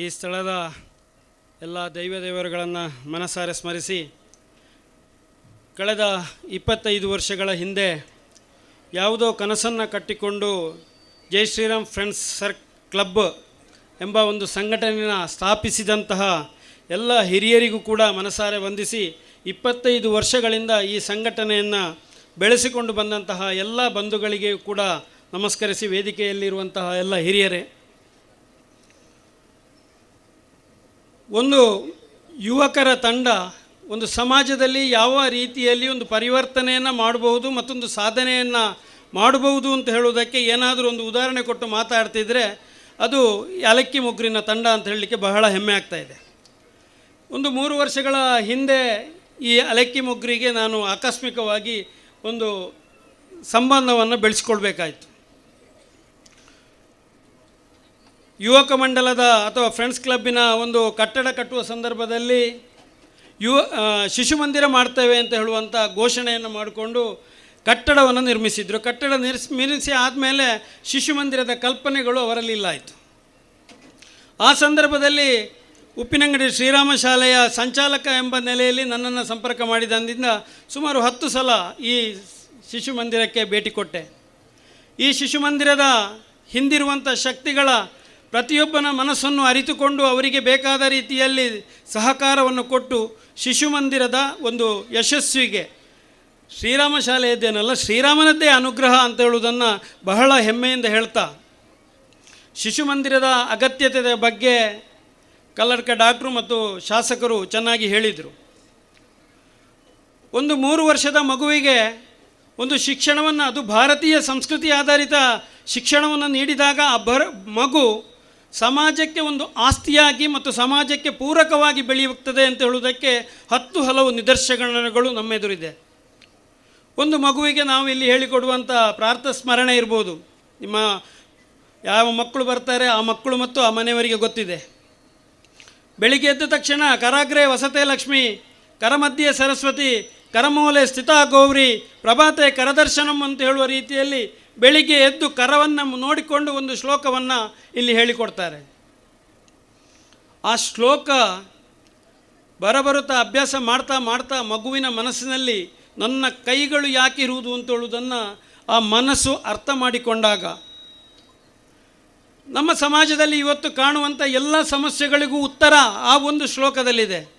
ಈ ಸ್ಥಳದ ಎಲ್ಲ ದೈವ ದೇವರುಗಳನ್ನು ಮನಸಾರೆ ಸ್ಮರಿಸಿ, ಕಳೆದ ಇಪ್ಪತ್ತೈದು ವರ್ಷಗಳ ಹಿಂದೆ ಯಾವುದೋ ಕನಸನ್ನು ಕಟ್ಟಿಕೊಂಡು ಜೈ ಶ್ರೀರಾಮ್ ಫ್ರೆಂಡ್ಸ್ ಸರ್, ಕ್ಲಬ್ ಎಂಬ ಒಂದು ಸಂಘಟನೆಯನ್ನು ಸ್ಥಾಪಿಸಿದಂತಹ ಎಲ್ಲ ಹಿರಿಯರಿಗೂ ಕೂಡ ಮನಸಾರೆ ವಂದಿಸಿ ಇಪ್ಪತ್ತೈದು ವರ್ಷಗಳಿಂದ ಈ ಸಂಘಟನೆಯನ್ನು ಬೆಳೆಸಿಕೊಂಡು ಬಂದಂತಹ ಎಲ್ಲ ಬಂಧುಗಳಿಗೆ ಕೂಡ ನಮಸ್ಕರಿಸಿ ವೇದಿಕೆಯಲ್ಲಿರುವಂತಹ ಎಲ್ಲ ಹಿರಿಯರೇ. ಒಂದು ಯುವಕರ ತಂಡ ಒಂದು ಸಮಾಜದಲ್ಲಿ ಯಾವ ರೀತಿಯಲ್ಲಿ ಒಂದು ಪರಿವರ್ತನೆಯನ್ನು ಮಾಡಬಹುದು ಮತ್ತೊಂದು ಸಾಧನೆಯನ್ನು ಮಾಡಬಹುದು ಅಂತ ಹೇಳುವುದಕ್ಕೆ ಏನಾದರೂ ಒಂದು ಉದಾಹರಣೆ ಕೊಟ್ಟು ಮಾತಾಡ್ತಿದ್ರೆ ಅದು ಯಾಲಕ್ಕಿ ಮುಗ್ರಿನ ತಂಡ ಅಂತ ಹೇಳಲಿಕ್ಕೆ ಬಹಳ ಹೆಮ್ಮೆ ಆಗ್ತಾ ಇದೆ. ಒಂದು ಮೂರು ವರ್ಷಗಳ ಹಿಂದೆ ಈ ಅಲಕ್ಕಿ ಮುಗ್ರಿಗೆ ನಾನು ಆಕಸ್ಮಿಕವಾಗಿ ಒಂದು ಸಂಬಂಧವನ್ನು ಬೆಳೆಸ್ಕೊಳ್ಬೇಕಾಯ್ತು. ಯುವಕ ಮಂಡಲದ ಅಥವಾ ಫ್ರೆಂಡ್ಸ್ ಕ್ಲಬ್ಬಿನ ಒಂದು ಕಟ್ಟಡ ಕಟ್ಟುವ ಸಂದರ್ಭದಲ್ಲಿ ಯುವ ಶಿಶು ಮಂದಿರ ಮಾಡ್ತೇವೆ ಅಂತ ಹೇಳುವಂಥ ಘೋಷಣೆಯನ್ನು ಮಾಡಿಕೊಂಡು ಕಟ್ಟಡವನ್ನು ನಿರ್ಮಿಸಿದರು. ಕಟ್ಟಡ ನಿರ್ಸ್, ನಿರ್ಮಿಸಿ ಆದಮೇಲೆ ಶಿಶು ಮಂದಿರದ ಕಲ್ಪನೆಗಳು ಅವರಲ್ಲಿ ಆಯಿತು ಆ ಸಂದರ್ಭದಲ್ಲಿ ಉಪ್ಪಿನಂಗಡಿ ಶ್ರೀರಾಮ ಶಾಲೆಯ ಸಂಚಾಲಕ ಎಂಬ ನೆಲೆಯಲ್ಲಿ ನನ್ನನ್ನು ಸಂಪರ್ಕ ಮಾಡಿದಂದಿಂದ ಸುಮಾರು ಹತ್ತು ಸಲ ಈ ಶಿಶು ಮಂದಿರಕ್ಕೆ ಭೇಟಿ ಕೊಟ್ಟೆ. ಈ ಶಿಶು ಮಂದಿರದ ಹಿಂದಿರುವಂಥ ಶಕ್ತಿಗಳ ಪ್ರತಿಯೊಬ್ಬನ ಮನಸ್ಸನ್ನು ಅರಿತುಕೊಂಡು ಅವರಿಗೆ ಬೇಕಾದ ರೀತಿಯಲ್ಲಿ ಸಹಕಾರವನ್ನು ಕೊಟ್ಟು ಶಿಶು ಮಂದಿರದ ಒಂದು ಯಶಸ್ವಿಗೆ. ಶ್ರೀರಾಮ ಶಾಲೆಯದ್ದೇನಲ್ಲ, ಶ್ರೀರಾಮನದ್ದೇ ಅನುಗ್ರಹ ಅಂತ ಹೇಳುವುದನ್ನು ಬಹಳ ಹೆಮ್ಮೆಯಿಂದ ಹೇಳ್ತಾ. ಶಿಶು ಮಂದಿರದ ಅಗತ್ಯತೆ ಬಗ್ಗೆ ಕಲ್ಲಡ್ಕ ಡಾಕ್ಟ್ರು ಮತ್ತು ಶಾಸಕರು ಚೆನ್ನಾಗಿ ಹೇಳಿದರು. ಒಂದು ಮೂರು ವರ್ಷದ ಮಗುವಿಗೆ ಒಂದು ಶಿಕ್ಷಣವನ್ನು, ಅದು ಭಾರತೀಯ ಸಂಸ್ಕೃತಿ ಆಧಾರಿತ ಶಿಕ್ಷಣವನ್ನು ನೀಡಿದಾಗ ಆ ಮಗು ಸಮಾಜಕ್ಕೆ ಒಂದು ಆಸ್ತಿಯಾಗಿ ಮತ್ತು ಸಮಾಜಕ್ಕೆ ಪೂರಕವಾಗಿ ಬೆಳೆಯುತ್ತದೆ ಅಂತ ಹೇಳುವುದಕ್ಕೆ ಹತ್ತು ಹಲವು ನಿದರ್ಶನಗಳು ನಮ್ಮೆದುರಿದೆ. ಒಂದು ಮಗುವಿಗೆ ನಾವು ಇಲ್ಲಿ ಹೇಳಿಕೊಡುವಂಥ ಪ್ರಾರ್ಥ ಸ್ಮರಣೆ ಇರ್ಬೋದು. ನಿಮ್ಮ ಯಾವ ಮಕ್ಕಳು ಬರ್ತಾರೆ ಆ ಮಕ್ಕಳು ಮತ್ತು ಆ ಮನೆಯವರಿಗೆ ಗೊತ್ತಿದೆ. ಬೆಳಿಗ್ಗೆ ಎದ್ದ ತಕ್ಷಣ ಕರಾಗ್ರೆ ವಸತೆ ಲಕ್ಷ್ಮಿ, ಕರಮಧ್ಯೆ ಸರಸ್ವತಿ, ಕರಮೂಲೆ ಸ್ಥಿತಾ ಗೌರಿ, ಪ್ರಭಾತೆ ಕರದರ್ಶನಂ ಅಂತ ಹೇಳುವ ರೀತಿಯಲ್ಲಿ ಬೆಳಿಗ್ಗೆ ಎದ್ದು ಕರವನ್ನು ನೋಡಿಕೊಂಡು ಒಂದು ಶ್ಲೋಕವನ್ನು ಇಲ್ಲಿ ಹೇಳಿಕೊಡ್ತಾರೆ. ಆ ಶ್ಲೋಕ ಬರಬರುತ್ತಾ ಅಭ್ಯಾಸ ಮಾಡ್ತಾ ಮಾಡ್ತಾ ಮಗುವಿನ ಮನಸ್ಸಿನಲ್ಲಿ ನನ್ನ ಕೈಗಳು ಯಾಕೆ ಇರುವುದು ಅಂತ ಹೇಳುವುದನ್ನು ಆ ಮನಸ್ಸು ಅರ್ಥ ಮಾಡಿಕೊಂಡಾಗ ನಮ್ಮ ಸಮಾಜದಲ್ಲಿ ಇವತ್ತು ಕಾಣುವಂಥ ಎಲ್ಲ ಸಮಸ್ಯೆಗಳಿಗೂ ಉತ್ತರ ಆ ಒಂದು ಶ್ಲೋಕದಲ್ಲಿದೆ.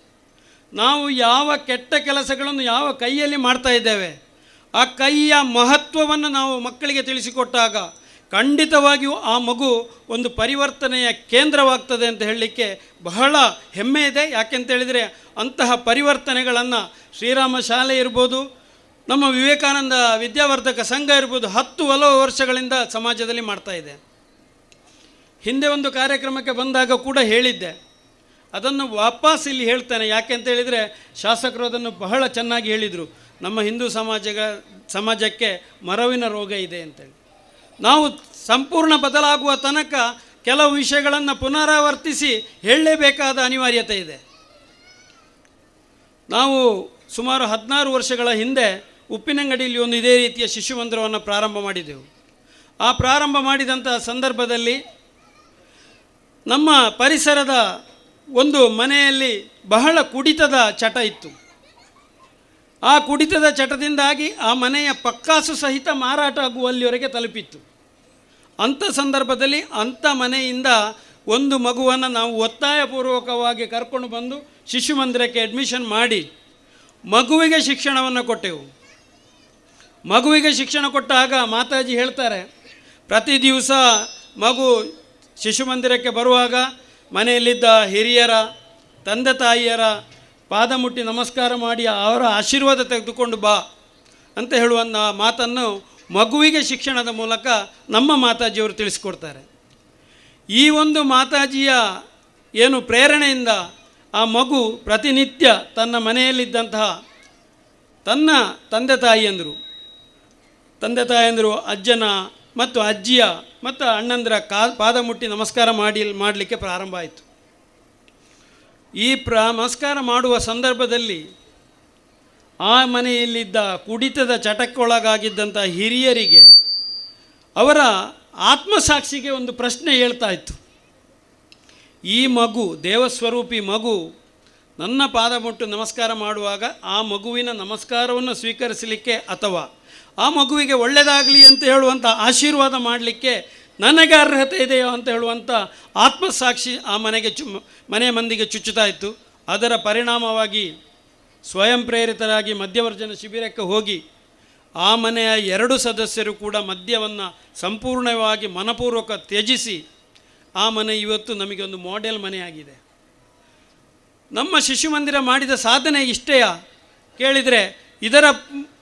ನಾವು ಯಾವ ಕೆಟ್ಟ ಕೆಲಸಗಳನ್ನು ಯಾವ ಕೈಯಲ್ಲಿ ಮಾಡ್ತಾ ಇದ್ದೇವೆ? ಆ ಕೈಯ ಮಹತ್ವವನ್ನು ನಾವು ಮಕ್ಕಳಿಗೆ ತಿಳಿಸಿಕೊಟ್ಟಾಗ ಖಂಡಿತವಾಗಿಯೂ ಆ ಮಗು ಒಂದು ಪರಿವರ್ತನೆಯ ಕೇಂದ್ರವಾಗ್ತದೆ ಅಂತ ಹೇಳಲಿಕ್ಕೆ ಬಹಳ ಹೆಮ್ಮೆ ಇದೆ. ಯಾಕೆಂತೇಳಿದರೆ ಅಂತಹ ಪರಿವರ್ತನೆಗಳನ್ನು ಶ್ರೀರಾಮ ಶಾಲೆ ಇರ್ಬೋದು, ನಮ್ಮ ವಿವೇಕಾನಂದ ವಿದ್ಯಾವರ್ಧಕ ಸಂಘ ಇರ್ಬೋದು, ಹತ್ತು ಹಲವು ವರ್ಷಗಳಿಂದ ಸಮಾಜದಲ್ಲಿ ಮಾಡ್ತಾ ಇದೆ. ಹಿಂದೆ ಒಂದು ಕಾರ್ಯಕ್ರಮಕ್ಕೆ ಬಂದಾಗ ಕೂಡ ಹೇಳಿದ್ದೆ. ಅದನ್ನು ವಾಪಸ್ ಇಲ್ಲಿ ಹೇಳ್ತಾನೆ. ಯಾಕೆ ಅಂತ ಹೇಳಿದರೆ ಶಾಸಕರು ಅದನ್ನು ಬಹಳ ಚೆನ್ನಾಗಿ ಹೇಳಿದರು. ನಮ್ಮ ಹಿಂದೂ ಸಮಾಜಗ ಸಮಾಜಕ್ಕೆ ಮರವಿನ ರೋಗ ಇದೆ ಅಂತೇಳಿ. ನಾವು ಸಂಪೂರ್ಣ ಬದಲಾಗುವ ತನಕ ಕೆಲವು ವಿಷಯಗಳನ್ನು ಪುನರಾವರ್ತಿಸಿ ಹೇಳಲೇಬೇಕಾದ ಅನಿವಾರ್ಯತೆ ಇದೆ. ನಾವು ಸುಮಾರು ಹದಿನಾರು ವರ್ಷಗಳ ಹಿಂದೆ ಉಪ್ಪಿನಂಗಡಿಯಲ್ಲಿ ಒಂದು ಇದೇ ರೀತಿಯ ಶಿಶು ಮಂದಿರವನ್ನು ಪ್ರಾರಂಭ ಮಾಡಿದೆವು. ಆ ಪ್ರಾರಂಭ ಮಾಡಿದಂಥ ಸಂದರ್ಭದಲ್ಲಿ ನಮ್ಮ ಪರಿಸರದ ಒಂದು ಮನೆಯಲ್ಲಿ ಬಹಳ ಕುಡಿತದ ಚಟ ಇತ್ತು. ಆ ಕುಡಿತದ ಚಟದಿಂದಾಗಿ ಆ ಮನೆಯ ಪಕ್ಕಾಸು ಸಹಿತ ಮಾರಾಟ ಆಗುವಲ್ಲಿವರೆಗೆ ತಲುಪಿತ್ತು. ಅಂಥ ಸಂದರ್ಭದಲ್ಲಿ ಅಂಥ ಮನೆಯಿಂದ ಒಂದು ಮಗುವನ್ನು ನಾವು ಒತ್ತಾಯಪೂರ್ವಕವಾಗಿ ಕರ್ಕೊಂಡು ಬಂದು ಶಿಶು ಮಂದಿರಕ್ಕೆ ಅಡ್ಮಿಷನ್ ಮಾಡಿ ಮಗುವಿಗೆ ಶಿಕ್ಷಣವನ್ನು ಕೊಟ್ಟೆವು. ಮಗುವಿಗೆ ಶಿಕ್ಷಣ ಕೊಟ್ಟಾಗ ಮಾತಾಜಿ ಹೇಳ್ತಾರೆ, ಪ್ರತಿ ದಿವಸ ಮಗು ಶಿಶು ಮಂದಿರಕ್ಕೆ ಬರುವಾಗ ಮನೆಯಲ್ಲಿದ್ದ ಹಿರಿಯರ, ತಂದೆ ತಾಯಿಯರ ಪಾದ ಮುಟ್ಟಿ ನಮಸ್ಕಾರ ಮಾಡಿ ಅವರ ಆಶೀರ್ವಾದ ತೆಗೆದುಕೊಂಡು ಬಾ ಅಂತ ಹೇಳುವಂಥ ಮಾತನ್ನು ಮಗುವಿಗೆ ಶಿಕ್ಷಣದ ಮೂಲಕ ನಮ್ಮ ಮಾತಾಜಿಯವರು ತಿಳಿಸ್ಕೊಡ್ತಾರೆ. ಈ ಒಂದು ಮಾತಾಜಿಯ ಏನು ಪ್ರೇರಣೆಯಿಂದ ಆ ಮಗು ಪ್ರತಿನಿತ್ಯ ತನ್ನ ಮನೆಯಲ್ಲಿದ್ದಂತಹ ತನ್ನ ತಂದೆ ತಾಯಿಯಂದರು ತಂದೆ ತಾಯಿಯಂದರು ಅಜ್ಜನ ಮತ್ತು ಅಜ್ಜಿಯ ಮತ್ತು ಅಣ್ಣಂದಿರ ಕಾ ಪಾದ ಮುಟ್ಟಿ ನಮಸ್ಕಾರ ಮಾಡಿ, ಮಾಡಲಿಕ್ಕೆ ಪ್ರಾರಂಭ ಆಯಿತು. ಈ ನಮಸ್ಕಾರ ಮಾಡುವ ಸಂದರ್ಭದಲ್ಲಿ ಆ ಮನೆಯಲ್ಲಿದ್ದ ಕುಡಿತದ ಚಟಕ್ಕೊಳಗಾಗಿದ್ದಂಥ ಹಿರಿಯರಿಗೆ ಅವರ ಆತ್ಮಸಾಕ್ಷಿಗೆ ಒಂದು ಪ್ರಶ್ನೆ ಹೇಳ್ತಾ ಇತ್ತು. ಈ ಮಗು, ದೇವಸ್ವರೂಪಿ ಮಗು ನನ್ನ ಪಾದ ಮುಟ್ಟು ನಮಸ್ಕಾರ ಮಾಡುವಾಗ ಆ ಮಗುವಿನ ನಮಸ್ಕಾರವನ್ನು ಸ್ವೀಕರಿಸಲಿಕ್ಕೆ ಅಥವಾ ಆ ಮಗುವಿಗೆ ಒಳ್ಳೆಯದಾಗಲಿ ಅಂತ ಹೇಳುವಂಥ ಆಶೀರ್ವಾದ ಮಾಡಲಿಕ್ಕೆ ನನಗೆ ಅರ್ಹತೆ ಇದೆಯೋ ಅಂತ ಹೇಳುವಂಥ ಆತ್ಮಸಾಕ್ಷಿ ಆ ಮನೆಗೆ ಚು ಮನೆ ಮಂದಿಗೆ ಚುಚ್ಚುತ್ತಾ ಇತ್ತು. ಅದರ ಪರಿಣಾಮವಾಗಿ ಸ್ವಯಂ ಪ್ರೇರಿತರಾಗಿ ಮದ್ಯವರ್ಜನ ಶಿಬಿರಕ್ಕೆ ಹೋಗಿ ಆ ಮನೆಯ ಎರಡು ಸದಸ್ಯರು ಕೂಡ ಮದ್ಯವನ್ನು ಸಂಪೂರ್ಣವಾಗಿ ಮನಪೂರ್ವಕ ತ್ಯಜಿಸಿ ಆ ಮನೆ ಇವತ್ತು ನಮಗೆ ಒಂದು ಮಾಡೆಲ್ ಮನೆಯಾಗಿದೆ. ನಮ್ಮ ಶಿಶು ಮಂದಿರ ಮಾಡಿದ ಸಾಧನೆ ಇಷ್ಟೆಯ? ಕೇಳಿದರೆ ಇದರ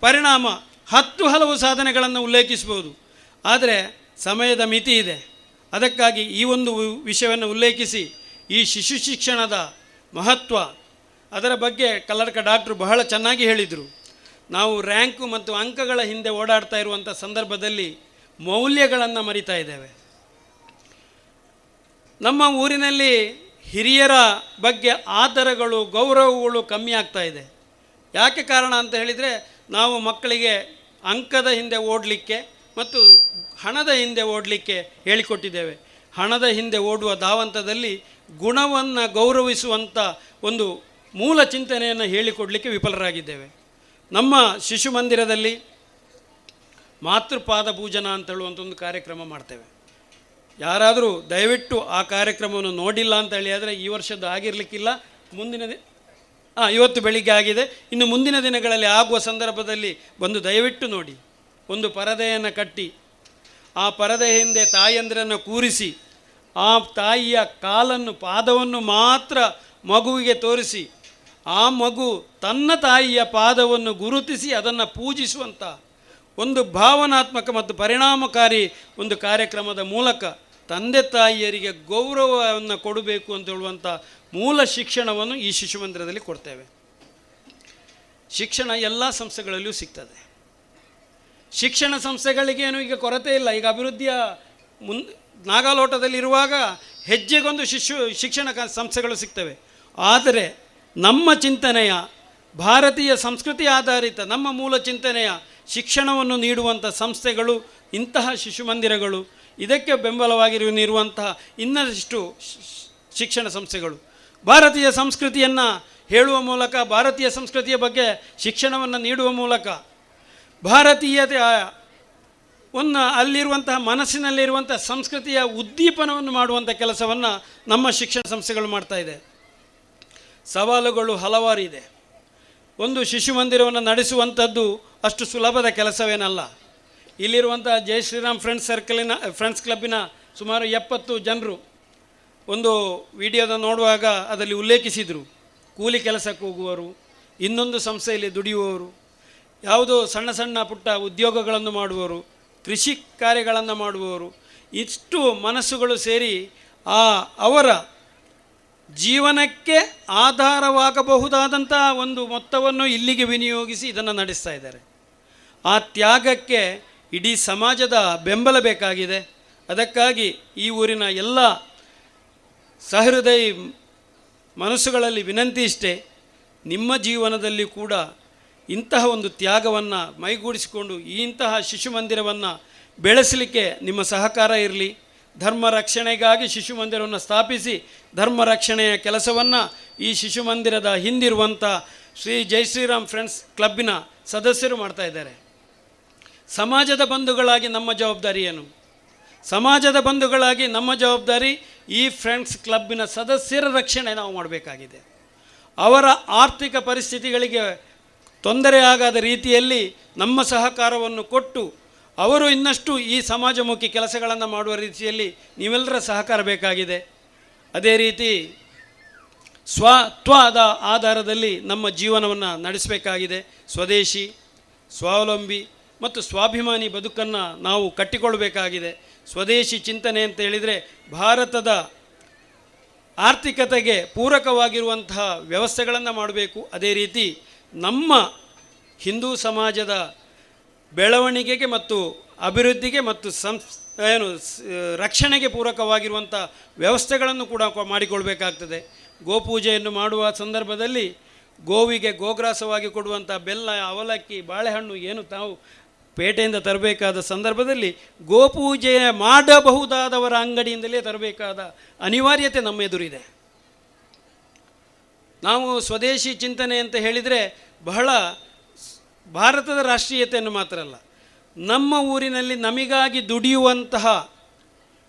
ಪರಿಣಾಮ ಹತ್ತು ಹಲವು ಸಾಧನೆಗಳನ್ನು ಉಲ್ಲೇಖಿಸ್ಬೋದು ಆದರೆ ಸಮಯದ ಮಿತಿ ಇದೆ. ಅದಕ್ಕಾಗಿ ಈ ಒಂದು ವಿಷಯವನ್ನು ಉಲ್ಲೇಖಿಸಿ ಈ ಶಿಶು ಶಿಕ್ಷಣದ ಮಹತ್ವ ಅದರ ಬಗ್ಗೆ ಕಲ್ಲಡ್ಕ ಡಾಕ್ಟ್ರು ಬಹಳ ಚೆನ್ನಾಗಿ ಹೇಳಿದರು. ನಾವು ರ್ಯಾಂಕು ಮತ್ತು ಅಂಕಗಳ ಹಿಂದೆ ಓಡಾಡ್ತಾ ಇರುವಂಥ ಸಂದರ್ಭದಲ್ಲಿ ಮೌಲ್ಯಗಳನ್ನು ಮರಿತಾ ಇದ್ದೇವೆ. ನಮ್ಮ ಊರಿನಲ್ಲಿ ಹಿರಿಯರ ಬಗ್ಗೆ ಆದರಗಳು, ಗೌರವಗಳು ಕಮ್ಮಿ ಆಗ್ತಾ ಇದೆ. ಯಾಕೆ ಕಾರಣ ಅಂತ ಹೇಳಿದರೆ ನಾವು ಮಕ್ಕಳಿಗೆ ಅಂಕದ ಹಿಂದೆ ಓಡಲಿಕ್ಕೆ ಮತ್ತು ಹಣದ ಹಿಂದೆ ಓಡಲಿಕ್ಕೆ ಹೇಳಿಕೊಟ್ಟಿದ್ದೇವೆ. ಹಣದ ಹಿಂದೆ ಓಡುವ ಧಾವಂತದಲ್ಲಿ ಗುಣವನ್ನು ಗೌರವಿಸುವಂಥ ಒಂದು ಮೂಲ ಚಿಂತನೆಯನ್ನು ಹೇಳಿಕೊಡಲಿಕ್ಕೆ ವಿಫಲರಾಗಿದ್ದೇವೆ. ನಮ್ಮ ಶಿಶು ಮಂದಿರದಲ್ಲಿ ಮಾತೃಪಾದ ಪೂಜನ ಅಂತ ಹೇಳುವಂಥ ಒಂದು ಕಾರ್ಯಕ್ರಮ ಮಾಡ್ತೇವೆ. ಯಾರಾದರೂ ದಯವಿಟ್ಟು ಆ ಕಾರ್ಯಕ್ರಮವನ್ನು ನೋಡಿಲ್ಲ ಅಂತ ಹೇಳಿ ಆದರೆ ಈ ವರ್ಷದ್ದು ಆಗಿರಲಿಕ್ಕಿಲ್ಲ. ಮುಂದಿನ ದಿ ಹಾಂ ಇವತ್ತು ಬೆಳಿಗ್ಗೆ ಆಗಿದೆ. ಇನ್ನು ಮುಂದಿನ ದಿನಗಳಲ್ಲಿ ಆಗುವ ಸಂದರ್ಭದಲ್ಲಿ ಬಂದು ದಯವಿಟ್ಟು ನೋಡಿ. ಒಂದು ಪರದೆಯನ್ನು ಕಟ್ಟಿ ಆ ಪರದೆ ಹಿಂದೆ ತಾಯಂದಿರನ್ನು ಕೂರಿಸಿ, ಆ ತಾಯಿಯ ಕಾಲನ್ನು, ಪಾದವನ್ನು ಮಾತ್ರ ಮಗುವಿಗೆ ತೋರಿಸಿ, ಆ ಮಗು ತನ್ನ ತಾಯಿಯ ಪಾದವನ್ನು ಗುರುತಿಸಿ ಅದನ್ನು ಪೂಜಿಸುವಂಥ ಒಂದು ಭಾವನಾತ್ಮಕ ಮತ್ತು ಪರಿಣಾಮಕಾರಿ ಒಂದು ಕಾರ್ಯಕ್ರಮದ ಮೂಲಕ ತಂದೆ ತಾಯಿಯರಿಗೆ ಗೌರವವನ್ನು ಕೊಡಬೇಕು ಅಂತ ಹೇಳುವಂಥ ಮೂಲ ಶಿಕ್ಷಣವನ್ನು ಈ ಶಿಶು ಮಂದಿರದಲ್ಲಿ ಕೊಡ್ತೇವೆ. ಶಿಕ್ಷಣ ಎಲ್ಲ ಸಂಸ್ಥೆಗಳಲ್ಲಿಯೂ ಸಿಗ್ತದೆ. ಶಿಕ್ಷಣ ಸಂಸ್ಥೆಗಳಿಗೇನು ಈಗ ಕೊರತೆ ಇಲ್ಲ. ಈಗ ಅಭಿವೃದ್ಧಿಯ ಮುನ್, ನಾಗಾಲೋಟದಲ್ಲಿರುವಾಗ ಹೆಜ್ಜೆಗೊಂದು ಶಿಶು, ಶಿಕ್ಷಣ ಸಂಸ್ಥೆಗಳು ಸಿಗ್ತವೆ. ಆದರೆ ನಮ್ಮ ಚಿಂತನೆಯ, ಭಾರತೀಯ ಸಂಸ್ಕೃತಿ ಆಧಾರಿತ ನಮ್ಮ ಮೂಲ ಚಿಂತನೆಯ ಶಿಕ್ಷಣವನ್ನು ನೀಡುವಂಥ ಸಂಸ್ಥೆಗಳು ಇಂತಹ ಶಿಶು ಮಂದಿರಗಳು, ಇದಕ್ಕೆ ಬೆಂಬಲವಾಗಿರುವ ನೀಡುವಂತಹ ಇನ್ನಷ್ಟು ಶಿಕ್ಷಣ ಸಂಸ್ಥೆಗಳು. ಭಾರತೀಯ ಸಂಸ್ಕೃತಿಯನ್ನು ಹೇಳುವ ಮೂಲಕ, ಭಾರತೀಯ ಸಂಸ್ಕೃತಿಯ ಬಗ್ಗೆ ಶಿಕ್ಷಣವನ್ನು ನೀಡುವ ಮೂಲಕ ಭಾರತೀಯತೆ ಒಂದು ಅಲ್ಲಿರುವಂತಹ ಮನಸ್ಸಿನಲ್ಲಿರುವಂಥ ಸಂಸ್ಕೃತಿಯ ಉದ್ದೀಪನವನ್ನು ಮಾಡುವಂಥ ಕೆಲಸವನ್ನು ನಮ್ಮ ಶಿಕ್ಷಣ ಸಂಸ್ಥೆಗಳು ಮಾಡ್ತಾ ಇದೆ. ಸವಾಲುಗಳು ಹಲವಾರು ಇದೆ. ಒಂದು ಶಿಶು ಮಂದಿರವನ್ನು ನಡೆಸುವಂಥದ್ದು ಅಷ್ಟು ಸುಲಭದ ಕೆಲಸವೇನಲ್ಲ. ಇಲ್ಲಿರುವಂಥ ಜೈ ಶ್ರೀರಾಮ್ ಫ್ರೆಂಡ್ಸ್ ಸರ್ಕಲಿನ, ಫ್ರೆಂಡ್ಸ್ ಕ್ಲಬ್ಬಿನ ಸುಮಾರು ಎಪ್ಪತ್ತು ಜನರು ಒಂದು ವಿಡಿಯೋದ ನೋಡುವಾಗ ಅದರಲ್ಲಿ ಉಲ್ಲೇಖಿಸಿದರು. ಕೂಲಿ ಕೆಲಸಕ್ಕೆ ಹೋಗುವವರು, ಇನ್ನೊಂದು ಸಂಸ್ಥೆಯಲ್ಲಿ ದುಡಿಯುವವರು. ಯಾವುದೋ ಸಣ್ಣ ಸಣ್ಣ ಪುಟ್ಟ ಉದ್ಯೋಗಗಳನ್ನು ಮಾಡುವವರು, ಕೃಷಿ ಕಾರ್ಯಗಳನ್ನು ಮಾಡುವವರು, ಇಷ್ಟು ಮನಸ್ಸುಗಳು ಸೇರಿ ಆ ಅವರ ಜೀವನಕ್ಕೆ ಆಧಾರವಾಗಬಹುದಾದಂಥ ಒಂದು ಮೊತ್ತವನ್ನು ಇಲ್ಲಿಗೆ ವಿನಿಯೋಗಿಸಿ ಇದನ್ನು ನಡೆಸ್ತಾ ಇದ್ದಾರೆ. ಆ ತ್ಯಾಗಕ್ಕೆ ಇಡೀ ಸಮಾಜದ ಬೆಂಬಲ ಬೇಕಾಗಿದೆ. ಅದಕ್ಕಾಗಿ ಈ ಊರಿನ ಎಲ್ಲ ಸಹೃದಯಿ ಮನಸ್ಸುಗಳಲ್ಲಿ ವಿನಂತಿ ಇಷ್ಟೇ. ನಿಮ್ಮ ಜೀವನದಲ್ಲಿ ಕೂಡ ಇಂತಹ ಒಂದು ತ್ಯಾಗವನ್ನು ಮೈಗೂಡಿಸಿಕೊಂಡು ಇಂತಹ ಶಿಶು ಮಂದಿರವನ್ನು ಬೆಳೆಸಲಿಕ್ಕೆ ನಿಮ್ಮ ಸಹಕಾರ ಇರಲಿ. ಧರ್ಮ ರಕ್ಷಣೆಗಾಗಿ ಶಿಶು ಮಂದಿರವನ್ನು ಸ್ಥಾಪಿಸಿ, ಧರ್ಮ ರಕ್ಷಣೆಯ ಕೆಲಸವನ್ನು ಈ ಶಿಶು ಮಂದಿರದ ಹಿಂದಿರುವಂಥ ಶ್ರೀ ಜೈ ಶ್ರೀರಾಮ್ ಫ್ರೆಂಡ್ಸ್ ಕ್ಲಬ್ಬಿನ ಸದಸ್ಯರು ಮಾಡ್ತಾ ಇದ್ದಾರೆ. ಸಮಾಜದ ಬಂಧುಗಳಾಗಿ ನಮ್ಮ ಜವಾಬ್ದಾರಿ ಏನು? ಸಮಾಜದ ಬಂಧುಗಳಾಗಿ ನಮ್ಮ ಜವಾಬ್ದಾರಿ ಈ ಫ್ರೆಂಡ್ಸ್ ಕ್ಲಬ್ಬಿನ ಸದಸ್ಯರ ರಕ್ಷಣೆ ನಾವು ಮಾಡಬೇಕಾಗಿದೆ. ಅವರ ಆರ್ಥಿಕ ಪರಿಸ್ಥಿತಿಗಳಿಗೆ ತೊಂದರೆ ಆಗದ ರೀತಿಯಲ್ಲಿ ನಮ್ಮ ಸಹಕಾರವನ್ನು ಕೊಟ್ಟು ಅವರು ಇನ್ನಷ್ಟು ಈ ಸಮಾಜಮುಖಿ ಕೆಲಸಗಳನ್ನು ಮಾಡುವ ರೀತಿಯಲ್ಲಿ ನೀವೆಲ್ಲರ ಸಹಕಾರ ಬೇಕಾಗಿದೆ. ಅದೇ ರೀತಿ ಸ್ವತ್ವದ ಆಧಾರದಲ್ಲಿ ನಮ್ಮ ಜೀವನವನ್ನು ನಡೆಸಬೇಕಾಗಿದೆ. ಸ್ವದೇಶಿ, ಸ್ವಾವಲಂಬಿ ಮತ್ತು ಸ್ವಾಭಿಮಾನಿ ಬದುಕನ್ನು ನಾವು ಕಟ್ಟಿಕೊಳ್ಳಬೇಕಾಗಿದೆ. ಸ್ವದೇಶಿ ಚಿಂತನೆ ಅಂತ ಹೇಳಿದರೆ ಭಾರತದ ಆರ್ಥಿಕತೆಗೆ ಪೂರಕವಾಗಿರುವಂತಹ ವ್ಯವಸ್ಥೆಗಳನ್ನು ಮಾಡಬೇಕು. ಅದೇ ರೀತಿ ನಮ್ಮ ಹಿಂದೂ ಸಮಾಜದ ಬೆಳವಣಿಗೆಗೆ ಮತ್ತು ಅಭಿವೃದ್ಧಿಗೆ ಮತ್ತು ಸಂಸ್, ಏನು ರಕ್ಷಣೆಗೆ ಪೂರಕವಾಗಿರುವಂಥ ವ್ಯವಸ್ಥೆಗಳನ್ನು ಕೂಡ ಮಾಡಿಕೊಳ್ಬೇಕಾಗ್ತದೆ. ಗೋಪೂಜೆಯನ್ನು ಮಾಡುವ ಸಂದರ್ಭದಲ್ಲಿ ಗೋವಿಗೆ ಗೋಗ್ರಾಸವಾಗಿ ಕೊಡುವಂಥ ಬೆಲ್ಲ, ಅವಲಕ್ಕಿ, ಬಾಳೆಹಣ್ಣು ಏನು ತಾವು ಪೇಟೆಯಿಂದ ತರಬೇಕಾದ ಸಂದರ್ಭದಲ್ಲಿ ಗೋಪೂಜೆ ಮಾಡಬಹುದಾದವರ ಅಂಗಡಿಯಿಂದಲೇ ತರಬೇಕಾದ ಅನಿವಾರ್ಯತೆ ನಮ್ಮ ಎದುರಿದೆ. ನಾವು ಸ್ವದೇಶಿ ಚಿಂತನೆ ಅಂತ ಹೇಳಿದರೆ ಬಹಳ ಭಾರತದ ರಾಷ್ಟ್ರೀಯತೆಯನ್ನು ಮಾತ್ರ ಅಲ್ಲ. ನಮ್ಮ ಊರಿನಲ್ಲಿ ನಮಿಗಾಗಿ ದುಡಿಯುವಂತಹ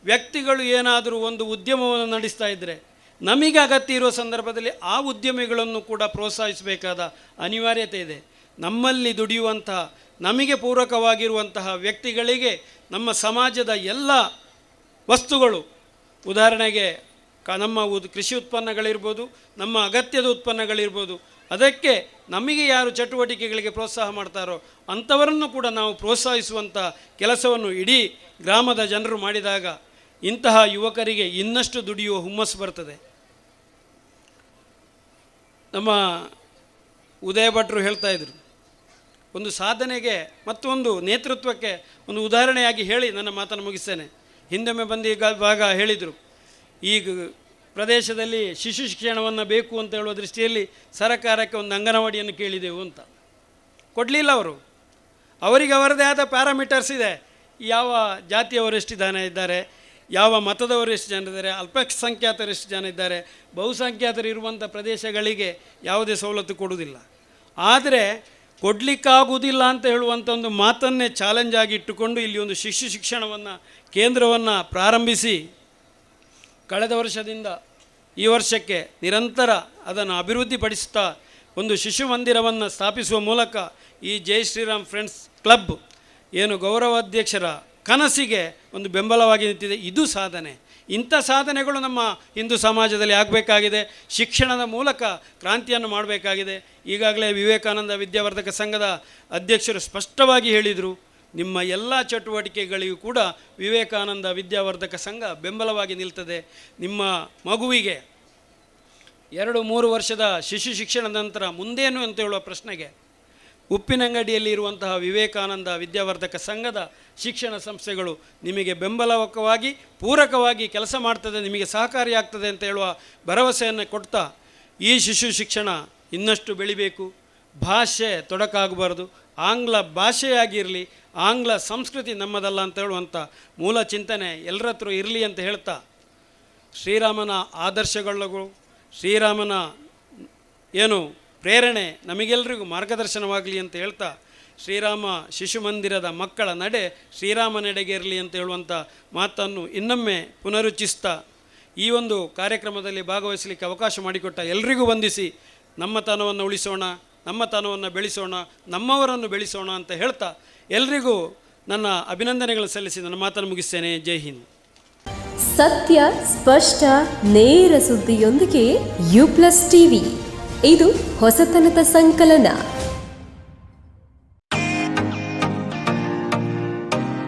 ವ್ಯಕ್ತಿಗಳು ಏನಾದರೂ ಒಂದು ಉದ್ಯಮವನ್ನು ನಡೆಸ್ತಾ ಇದ್ದರೆ ನಮಗೆ ಅಗತ್ಯ ಇರುವ ಸಂದರ್ಭದಲ್ಲಿ ಆ ಉದ್ಯಮಿಗಳನ್ನು ಕೂಡ ಪ್ರೋತ್ಸಾಹಿಸಬೇಕಾದ ಅನಿವಾರ್ಯತೆ ಇದೆ. ನಮ್ಮಲ್ಲಿ ದುಡಿಯುವಂತಹ, ನಮಗೆ ಪೂರಕವಾಗಿರುವಂತಹ ವ್ಯಕ್ತಿಗಳಿಗೆ ನಮ್ಮ ಸಮಾಜದ ಎಲ್ಲ ವಸ್ತುಗಳು, ಉದಾಹರಣೆಗೆ ಕ, ನಮ್ಮ ಉದ್, ಕೃಷಿ ಉತ್ಪನ್ನಗಳಿರ್ಬೋದು, ನಮ್ಮ ಅಗತ್ಯದ ಉತ್ಪನ್ನಗಳಿರ್ಬೋದು, ಅದಕ್ಕೆ ನಮಗೆ ಯಾರು ಚಟುವಟಿಕೆಗಳಿಗೆ ಪ್ರೋತ್ಸಾಹ ಮಾಡ್ತಾರೋ ಅಂಥವರನ್ನು ಕೂಡ ನಾವು ಪ್ರೋತ್ಸಾಹಿಸುವಂಥ ಕೆಲಸವನ್ನು ಇಡೀ ಗ್ರಾಮದ ಜನರು ಮಾಡಿದಾಗ ಇಂತಹ ಯುವಕರಿಗೆ ಇನ್ನಷ್ಟು ದುಡಿಯುವ ಹುಮ್ಮಸ್ಸು ಬರ್ತದೆ. ನಮ್ಮ ಉದಯ ಭಟ್ರು ಹೇಳ್ತಾ ಇದ್ರು, ಒಂದು ಸಾಧನೆಗೆ ಮತ್ತೊಂದು ನೇತೃತ್ವಕ್ಕೆ ಒಂದು ಉದಾಹರಣೆಯಾಗಿ ಹೇಳಿ ನನ್ನ ಮಾತನ್ನು ಮುಗಿಸ್ತೇನೆ. ಹಿಂದೊಮ್ಮೆ ಬಂದು ಈಗ ಭಾಗ ಹೇಳಿದರು. ಈಗ ಪ್ರದೇಶದಲ್ಲಿ ಶಿಶು ಶಿಕ್ಷಣವನ್ನು ಬೇಕು ಅಂತ ಹೇಳುವ ದೃಷ್ಟಿಯಲ್ಲಿ ಸರಕಾರಕ್ಕೆ ಒಂದು ಅಂಗನವಾಡಿಯನ್ನು ಕೇಳಿದೆವು ಅಂತ. ಕೊಡಲಿಲ್ಲ ಅವರು. ಅವರಿಗೆ ಅವರದೇ ಆದ ಪ್ಯಾರಾಮೀಟರ್ಸ್ ಇದೆ. ಯಾವ ಜಾತಿಯವರು ಎಷ್ಟು ಜನ ಇದ್ದಾರೆ, ಯಾವ ಮತದವರು ಎಷ್ಟು ಜನ ಇದ್ದಾರೆ, ಅಲ್ಪಸಂಖ್ಯಾತರು ಎಷ್ಟು ಜನ ಇದ್ದಾರೆ, ಬಹುಸಂಖ್ಯಾತರು ಇರುವಂಥ ಪ್ರದೇಶಗಳಿಗೆ ಯಾವುದೇ ಸವಲತ್ತು ಕೊಡುವುದಿಲ್ಲ. ಆದರೆ ಕೊಡಲಿಕ್ಕಾಗುವುದಿಲ್ಲ ಅಂತ ಹೇಳುವಂಥ ಒಂದು ಮಾತನ್ನೇ ಚಾಲೆಂಜ್ ಆಗಿ ಇಟ್ಟುಕೊಂಡು ಇಲ್ಲಿ ಒಂದು ಶಿಶು ಶಿಕ್ಷಣವನ್ನು ಕೇಂದ್ರವನ್ನು ಪ್ರಾರಂಭಿಸಿ ಕಳೆದ ವರ್ಷದಿಂದ ಈ ವರ್ಷಕ್ಕೆ ನಿರಂತರ ಅದನ್ನು ಅಭಿವೃದ್ಧಿಪಡಿಸುತ್ತಾ ಒಂದು ಶಿಶು ಮಂದಿರವನ್ನು ಸ್ಥಾಪಿಸುವ ಮೂಲಕ ಈ ಜೈ ಶ್ರೀರಾಮ್ ಫ್ರೆಂಡ್ಸ್ ಕ್ಲಬ್ ಏನು ಗೌರವಾಧ್ಯಕ್ಷರ ಕನಸಿಗೆ ಒಂದು ಬೆಂಬಲವಾಗಿ ನಿಂತಿದೆ. ಇದು ಸಾಧನೆ. ಇಂಥ ಸಾಧನೆಗಳು ನಮ್ಮ ಹಿಂದೂ ಸಮಾಜದಲ್ಲಿ ಆಗಬೇಕಾಗಿದೆ. ಶಿಕ್ಷಣದ ಮೂಲಕ ಕ್ರಾಂತಿಯನ್ನು ಮಾಡಬೇಕಾಗಿದೆ. ಈಗಾಗಲೇ ವಿವೇಕಾನಂದ ವಿದ್ಯಾವರ್ಧಕ ಸಂಘದ ಅಧ್ಯಕ್ಷರು ಸ್ಪಷ್ಟವಾಗಿ ಹೇಳಿದರು. ನಿಮ್ಮ ಎಲ್ಲ ಚಟುವಟಿಕೆಗಳಿಗೂ ಕೂಡ ವಿವೇಕಾನಂದ ವಿದ್ಯಾವರ್ಧಕ ಸಂಘ ಬೆಂಬಲವಾಗಿ ನಿಲ್ತದೆ. ನಿಮ್ಮ ಮಗುವಿಗೆ ಎರಡು ಮೂರು ವರ್ಷದ ಶಿಶು ಶಿಕ್ಷಣದ ನಂತರ ಮುಂದೇನು ಅಂತ ಹೇಳುವ ಪ್ರಶ್ನೆಗೆ ಉಪ್ಪಿನಂಗಡಿಯಲ್ಲಿ ಇರುವಂತಹ ವಿವೇಕಾನಂದ ವಿದ್ಯಾವರ್ಧಕ ಸಂಘದ ಶಿಕ್ಷಣ ಸಂಸ್ಥೆಗಳು ನಿಮಗೆ ಬೆಂಬಲವಕವಾಗಿ ಪೂರಕವಾಗಿ ಕೆಲಸ ಮಾಡ್ತದೆ, ನಿಮಗೆ ಸಹಕಾರಿಯಾಗ್ತದೆ ಅಂತ ಹೇಳುವ ಭರವಸೆಯನ್ನು ಕೊಡ್ತಾ ಈ ಶಿಶು ಶಿಕ್ಷಣ ಇನ್ನಷ್ಟು ಬೆಳಿಬೇಕು. ಭಾಷೆ ತೊಡಕಾಗಬಾರ್ದು. ಆಂಗ್ಲ ಭಾಷೆಯಾಗಿರಲಿ, ಆಂಗ್ಲ ಸಂಸ್ಕೃತಿ ನಮ್ಮದಲ್ಲ ಅಂತ ಹೇಳುವಂಥ ಮೂಲ ಚಿಂತನೆ ಎಲ್ಲರತ್ರ ಇರಲಿ ಅಂತ ಹೇಳ್ತಾ, ಶ್ರೀರಾಮನ ಆದರ್ಶಗಳು ಶ್ರೀರಾಮನ ಏನು ಪ್ರೇರಣೆ ನಮಗೆಲ್ಲರಿಗೂ ಮಾರ್ಗದರ್ಶನವಾಗಲಿ ಅಂತ ಹೇಳ್ತಾ, ಶ್ರೀರಾಮ ಶಿಶು ಮಂದಿರದ ಮಕ್ಕಳ ನಡೆ ಶ್ರೀರಾಮ ಇರಲಿ ಅಂತ ಹೇಳುವಂಥ ಮಾತನ್ನು ಇನ್ನೊಮ್ಮೆ ಪುನರುಚ್ಚಿಸ್ತಾ, ಈ ಒಂದು ಕಾರ್ಯಕ್ರಮದಲ್ಲಿ ಭಾಗವಹಿಸಲಿಕ್ಕೆ ಅವಕಾಶ ಮಾಡಿಕೊಟ್ಟ ಎಲ್ರಿಗೂ ವಂದಿಸಿ ನಮ್ಮತನವನ್ನು ಉಳಿಸೋಣ. ನಮ್ಮ ತನವನ್ನು ಬೆಳೆಸೋಣ, ನಮ್ಮವರನ್ನು ಬೆಳೆಸೋಣ ಅಂತ ಹೇಳ್ತಾ ಎಲ್ರಿಗೂ ನನ್ನ ಅಭಿನಂದನೆಗಳು ಸಲ್ಲಿಸಿ ನನ್ನ ಮಾತನ್ನು ಮುಗಿಸ್ತೇನೆ. ಜೈ ಹಿಂದ್. ಸತ್ಯ, ಸ್ಪಷ್ಟ, ನೇರ ಸುದ್ದಿಯೊಂದಿಗೆ ಯು ಪ್ಲಸ್ ಟಿವಿ. ಇದು ಹೊಸತನದ ಸಂಕಲನ.